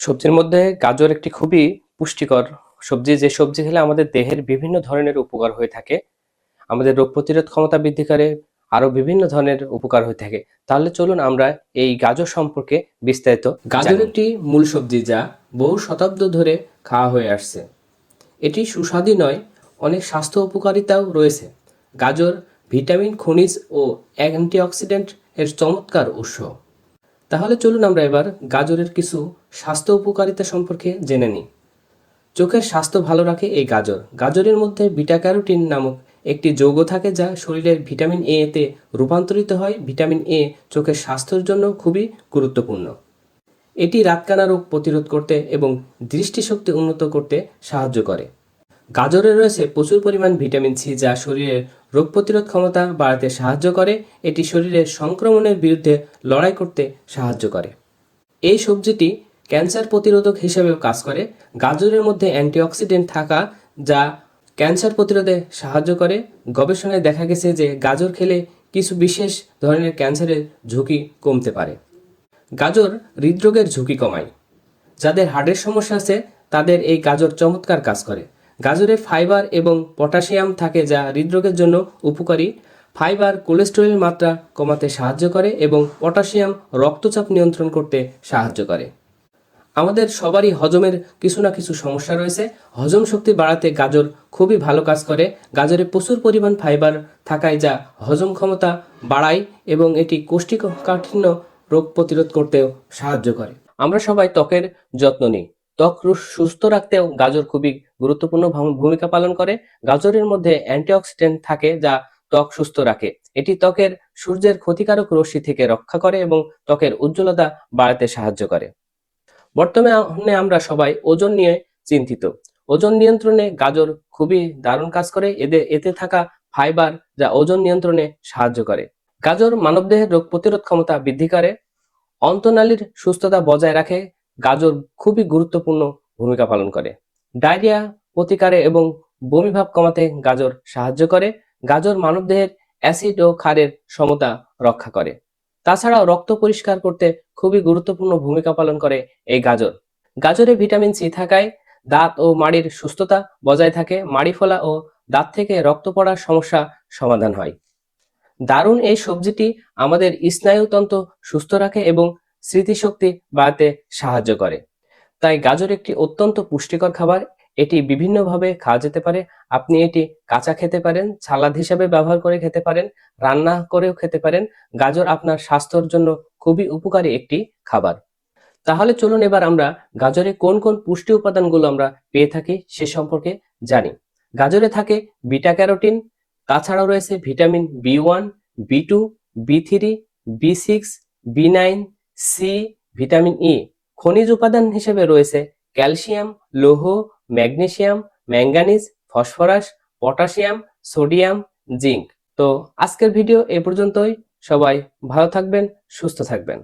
সবজির মধ্যে গাজর একটি খুবই পুষ্টিকর সবজি। যে সবজি খেলে আমাদের দেহের বিভিন্ন ধরনের উপকার হয়ে থাকে, আমাদের রোগ প্রতিরোধ ক্ষমতা বৃদ্ধি করে, আরও বিভিন্ন ধরনের উপকার হয়ে থাকে। তাহলে চলুন আমরা এই গাজর সম্পর্কে বিস্তারিত গাজর একটি মূল সবজি যা বহু শতাব্দ ধরে খাওয়া হয়ে আসছে। এটি সুস্বাদু নয়, অনেক স্বাস্থ্য উপকারিতাও রয়েছে। গাজর ভিটামিন, খনিজ ও অ্যান্টিঅক্সিডেন্ট এর চমৎকার উৎস। তাহলে চলুন আমরা এবার গাজরের কিছু স্বাস্থ্য উপকারিতা সম্পর্কে জেনে নিই। চোখের স্বাস্থ্য ভালো রাখে এই গাজর। গাজরের মধ্যে বিটা ক্যারোটিন নামক একটি যৌগ থাকে যা শরীরের ভিটামিন এ তে রূপান্তরিত হয়। ভিটামিন এ চোখের স্বাস্থ্যের জন্য খুবই গুরুত্বপূর্ণ। এটি রাতকানা রোগ প্রতিরোধ করতে এবং দৃষ্টিশক্তি উন্নত করতে সাহায্য করে। গাজরে রয়েছে প্রচুর পরিমাণ ভিটামিন সি যা শরীরের রোগ প্রতিরোধ ক্ষমতা বাড়াতে সাহায্য করে, এটি শরীরের সংক্রমণের বিরুদ্ধে লড়াই করতে সাহায্য করে। এই সবজিটি ক্যান্সার প্রতিরোধক হিসেবেও কাজ করে। গাজরের মধ্যে অ্যান্টিঅক্সিডেন্ট থাকা যা ক্যান্সার প্রতিরোধে সাহায্য করে। গবেষণায় দেখা গেছে যে গাজর খেলে কিছু বিশেষ ধরনের ক্যান্সারের ঝুঁকি কমতে পারে। গাজর হৃদরোগের ঝুঁকি কমায়। যাদের হার্টের সমস্যা আছে, তাদের এই গাজর চমৎকার কাজ করে। গাজরে ফাইবার এবং পটাশিয়াম থাকে যা হৃদরোগের জন্য উপকারী। ফাইবার কোলেস্টেরলের মাত্রা কমাতে সাহায্য করে এবং পটাশিয়াম রক্তচাপ নিয়ন্ত্রণ করতে সাহায্য করে। আমাদের সবারই হজমের কিছু না কিছু সমস্যা রয়েছে। হজম শক্তি বাড়াতে গাজর খুবই ভালো কাজ করে। গাজরে প্রচুর পরিমাণ ফাইবার থাকায় যা হজম ক্ষমতা বাড়ায় এবং এটি কোষ্ঠীকাঠিন্য রোগ প্রতিরোধ করতেও সাহায্য করে। আমরা সবাই ত্বকের যত্ন নিই। ত্বক সুস্থ রাখতেও গাজর খুবই গুরুত্বপূর্ণ ভূমিকা পালন করে। গাজরের মধ্যে অ্যান্টিঅক্সিডেন্ট থাকে যা ত্বক সুস্থ রাখে। এটি ত্বকের সূর্যের ক্ষতিকারক রশ্মি থেকে রক্ষা করে এবং ত্বকের উজ্জ্বলতা বাড়াতে সাহায্য করে। বর্তমানে আমরা সবাই ওজন নিয়ে চিন্তিত। ওজন নিয়ন্ত্রণে গাজর খুবই দারুণ কাজ করে। এদের এতে থাকা ফাইবার যা ওজন নিয়ন্ত্রণে সাহায্য করে। গাজর মানবদেহের রোগ প্রতিরোধ ক্ষমতা বৃদ্ধি করে। অন্তনালীর সুস্থতা বজায় রাখে। গাজর খুবই গুরুত্বপূর্ণ ভূমিকা পালন করে। ডায়রিয়া প্রতিকারে এবং বমিভাব কমাতে গাজর সাহায্য করে। গাজর মানবদেহের অ্যাসিড ও ক্ষারের সমতা রক্ষা করে। তাছাড়াও রক্ত পরিষ্কার করতে খুবই গুরুত্বপূর্ণ ভূমিকা পালন করে এই গাজর। গাজরে ভিটামিন সি থাকায় দাঁত ও মাড়ির সুস্থতা বজায় থাকে। মাড়ি ফোলা ও দাঁত থেকে রক্ত পড়ার সমস্যা সমাধান হয়। দারুণ এই সবজিটি আমাদের স্নায়ুতন্ত্র সুস্থ রাখে এবং স্মৃতিশক্তি বাড়াতে সাহায্য করে। তাই গাজর একটি অত্যন্ত পুষ্টিকর খাবার। এটি বিভিন্নভাবে খাওয়া যেতে পারে। আপনি এটি কাঁচা খেতে পারেন, সালাদ হিসাবে ব্যবহার করে খেতে পারেন, রান্না করেও খেতে পারেন। গাজর আপনার স্বাস্থ্যের জন্য খুবই উপকারী একটি খাবার। তাহলে চলুন এবার আমরা গাজরে কোন কোন পুষ্টি উপাদানগুলো আমরা পেয়ে থাকি সে সম্পর্কে জানি। গাজরে থাকে বিটা ক্যারোটিন, তাছাড়াও রয়েছে vitamin B one, B two, B three, B six, B nine C vitamin E খনিজ উপাদান হিসেবে রয়েছে ক্যালসিয়াম, লৌহ, magnesium, manganese, phosphorus, potassium, sodium, zinc. তো আজকের ভিডিও এ পর্যন্তই। সবাই ভালো থাকবেন, সুস্থ থাকবেন।